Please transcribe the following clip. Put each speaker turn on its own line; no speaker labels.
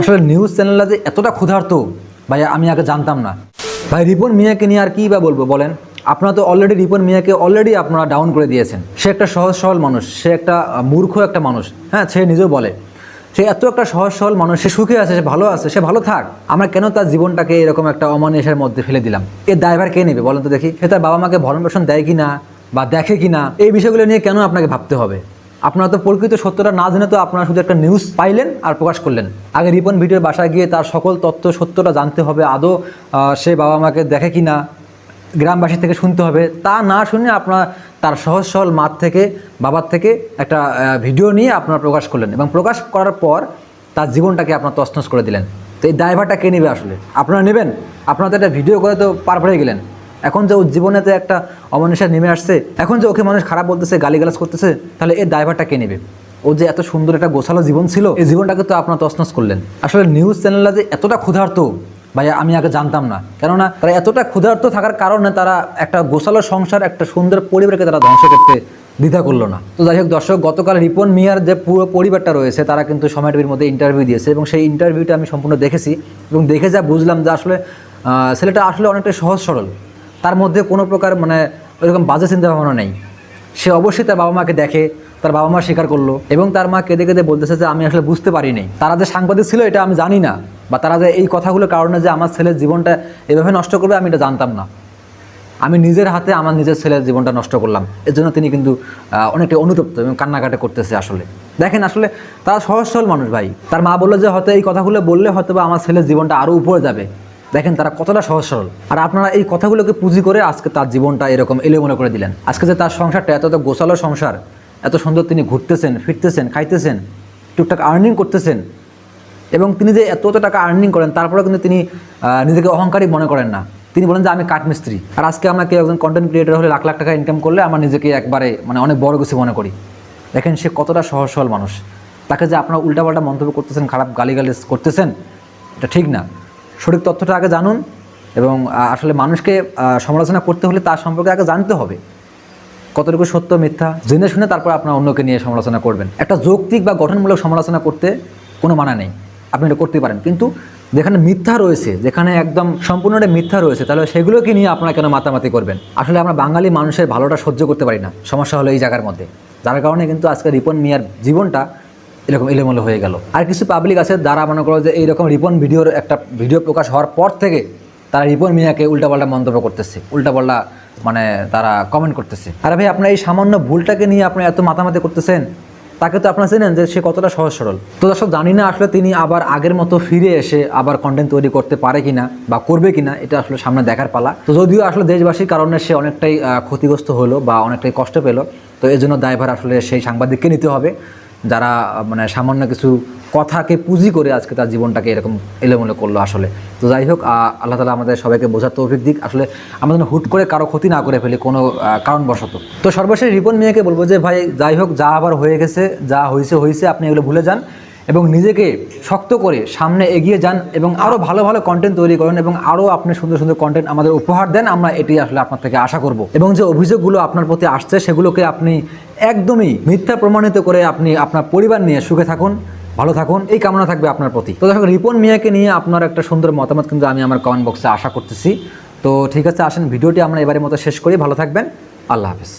আসলে নিউজ চ্যানেলটা যে এতটা ক্ষুধার্ত ভাই আমি আগে জানতাম না। ভাই, রিপন মিয়াকে নিয়ে আর কী বা বলব, বলেন? আপনারা তো অলরেডি রিপন মিয়াকে অলরেডি আপনারা ডাউন করে দিয়েছেন। সে একটা সহজ সরল মানুষ, সে একটা মূর্খ একটা মানুষ। হ্যাঁ সে নিজেও বলে। সে এত একটা সহজ সরল মানুষ, সে সুখে আছে, সে ভালো আছে, সে ভালো থাক। আমরা কেন তার জীবনটাকে এরকম একটা অমানুষের মধ্যে ফেলে দিলাম? এর দায়ভার কে নেবে, বলেন তো দেখি? সে তার বাবা মাকে ভরণ পোষণ দেয় কি না বা দেখে কি না এই বিষয়গুলো নিয়ে কেন আপনাকে ভাবতে হবে? আপনারা তো প্রকৃত সত্যটা না জেনে তো আপনারা শুধু একটা নিউজ পাইলেন আর প্রকাশ করলেন। আগে রিপন ভিডিওর বাসায় গিয়ে তার সকল তথ্য, সত্যটা জানতে হবে, আদৌ সে বাবা মাকে দেখে কি না গ্রামবাসী থেকে শুনতে হবে। তা না শুনে আপনার তার সহজ সরল মাঠ থেকে, বাবার থেকে একটা ভিডিও নিয়ে আপনারা প্রকাশ করলেন এবং প্রকাশ করার পর তার জীবনটাকে আপনার তছনছ করে দিলেন। তো এই ড্রাইভারটা কে নেবে আসলে? আপনারা নেবেন? আপনারা তো একটা ভিডিও করে তো পার পড়ে গেলেন। এখন যে ওর জীবনেতে একটা অমানুষের নেমে আসছে, এখন যে ওকে মানুষ খারাপ বলতেছে, গালিগালাজ করতেছে, তাহলে এর দায়ভারটা কে নেবে? ও যে এত সুন্দর একটা গোছালো জীবন ছিল, এই জীবনটাকে তো আপনার তছনছ করলেন। আসলে নিউজ চ্যানেলটা যে এতটা ক্ষুধার্ত ভাই আমি আগে জানতাম না। কেননা, তারা এতটা ক্ষুধার্ত থাকার কারণে তারা একটা গোছালো সংসার, একটা সুন্দর পরিবারকে তারা ধ্বংস করতে দ্বিধা করল না। তো যাই হোক দর্শক, গতকাল রিপন মিয়ার যে পুরো পরিবারটা রয়েছে, তারা কিন্তু সময় টিভির মধ্যে ইন্টারভিউ দিয়েছে এবং সেই ইন্টারভিউটা আমি সম্পূর্ণ দেখেছি এবং দেখে যা বুঝলাম যে আসলে ছেলেটা আসলে অনেকটা সহজ সরল। তার মধ্যে কোনো প্রকার মানে ওইরকম বাজে চিন্তা ভাবনা নেই। সে অবশ্যই তার বাবা মাকে দেখে, তার বাবা মা স্বীকার করল এবং তার মা কেঁদে কেঁদে বলতেছে যে, আমি আসলে বুঝতে পারিনি। তারা যে সাংবাদিক ছিল, এটা আমি জানি না, বা তারা যে এই কথাগুলোর কারণে যে আমার ছেলের জীবনটা এভাবে নষ্ট করবে, আমি এটা জানতাম না। আমি নিজের হাতে আমার নিজের ছেলের জীবনটা নষ্ট করলাম। এর জন্য তিনি কিন্তু অনেকটা অনুতপ্ত এবং কান্নাকাটা করতেছে আসলে। দেখেন আসলে তারা সহজ সরল মানুষ ভাই। তার মা বলল যে, হয়তো এই কথাগুলো বললে হয়তো বা আমার ছেলের জীবনটা আরও উপরে যাবে। দেখেন তারা কতটা সহজ সরল। আর আপনারা এই কথাগুলোকে পুঁজি করে আজকে তার জীবনটা এরকম এলোমেলো করে দিলেন। আজকে যে তার সংসারটা, এত এত গোছালো সংসার, এত সুন্দর তিনি ঘুরতেছেন, ফিরতেছেন, খাইতেছেন, টুকটাক আর্নিং করতেছেন, এবং তিনি যে এত এত টাকা আর্নিং করেন, তারপরেও কিন্তু তিনি নিজেকে অহংকারী মনে করেন না। তিনি বলেন যে, আমি কাঠমিস্ত্রি। আর আজকে আমাকে একজন কন্টেন্ট ক্রিয়েটর হলে লাখ লাখ টাকা ইনকাম করলে আমার নিজেকে একবারে মানে অনেক বড় কিছু মনে করি। দেখেন সে কতটা সহজ সরল মানুষ। তাকে যে আপনারা উল্টাপাল্টা মন্তব্য করতেছেন, খারাপ গালিগালিজ করতেছেন, এটা ঠিক না। সঠিক তথ্যটা আগে জানুন এবং আসলে মানুষকে সমালোচনা করতে হলে তার সম্পর্কে আগে জানতে হবে। কতটুকু সত্য, মিথ্যা, জেনে শুনে তারপর আপনার অন্যকে নিয়ে সমালোচনা করবেন। একটা যৌক্তিক বা গঠনমূলক সমালোচনা করতে কোনো মানা নেই। আপনি এটা করতে পারেন। কিন্তু যেখানে মিথ্যা রয়েছে, যেখানে একদম সম্পূর্ণটা মিথ্যা রয়েছে, তাহলে সেগুলোকে নিয়ে আপনারা কেন মাতামাতি করবেন? আসলে আমরা বাঙালি মানুষের ভালোটা সহ্য করতে পারি না। সমস্যা হলো এই জায়গার মধ্যে। যার কারণে কিন্তু আজকে রিপন মিয়ার জীবনটা এরকম এলোমেলো হয়ে গেল। আর কিছু পাবলিক আছে যারা মনে করো যে এইরকম রিপন ভিডিওর একটা ভিডিও প্রকাশ হওয়ার পর থেকে তারা রিপন মিয়াকে উল্টাপাল্টা মন্তব্য করতেছে, উল্টাপাল্টা মানে তারা কমেন্ট করতেছে। আর ভাই, আপনার এই সামান্য ভুলটাকে নিয়ে আপনি এত মাতামাতি করতেছেন, তাকে তো আপনারা চেনেন যে সে কতটা সহজ সরল। তো দর্শক, জানি না আসলে তিনি আবার আগের মতো ফিরে এসে আবার কন্টেন্ট তৈরি করতে পারে কিনা বা করবে কিনা, এটা আসলে সামনে দেখার পালা। তো যদিও আসলে দেশবাসীর কারণে সে অনেকটাই ক্ষতিগ্রস্ত হলো বা অনেকটাই কষ্ট পেল, তো এই জন্য দায়ভার আসলে সেই সাংবাদিককে নিতে হবে। যারা মানে সামান্য কিছু কথাকে পুঁজি করে আজকে তার জীবনটাকে এরকম এলোমেলো করল আসলে। তো যাই হোক আল্লাহ তালা আমাদের সবাইকে বোঝার তৌফিক দিক। আসলে আমরা যেন হুট করে কারও ক্ষতি না করে ফেলি, কোনো কারণবশত। তো সর্বশেষ রিপন মেয়েকে বলব যে, ভাই, যাই হোক, যা আবার হয়ে গেছে, যা হয়েছে হয়েছে আপনি এগুলো ভুলে যান এবং নিজেকে শক্ত করে সামনে এগিয়ে যান এবং আরও ভালো ভালো কন্টেন্ট তৈরি করেন এবং আরও আপনি সুন্দর সুন্দর কন্টেন্ট আমাদের উপহার দেন। আমরা এটি আসলে আপনার থেকে আশা করব। এবং যে অভিযোগগুলো আপনার প্রতি আসছে, সেগুলোকে আপনি একদমই মিথ্যা প্রমাণিত করে আপনি আপনার পরিবার নিয়ে সুখে থাকুন, ভালো থাকুন, এই কামনা থাকবে আপনার প্রতি। তো দেখো রিপন মিয়াকে নিয়ে আপনার একটা সুন্দর মতামত কিন্তু আমি আমার কমেন্ট বক্সে আশা করতেছি। তো ঠিক আছে, আসেন, ভিডিওটি আমরা এবারের মতো শেষ করি। ভালো থাকবেন। আল্লাহ হাফেজ।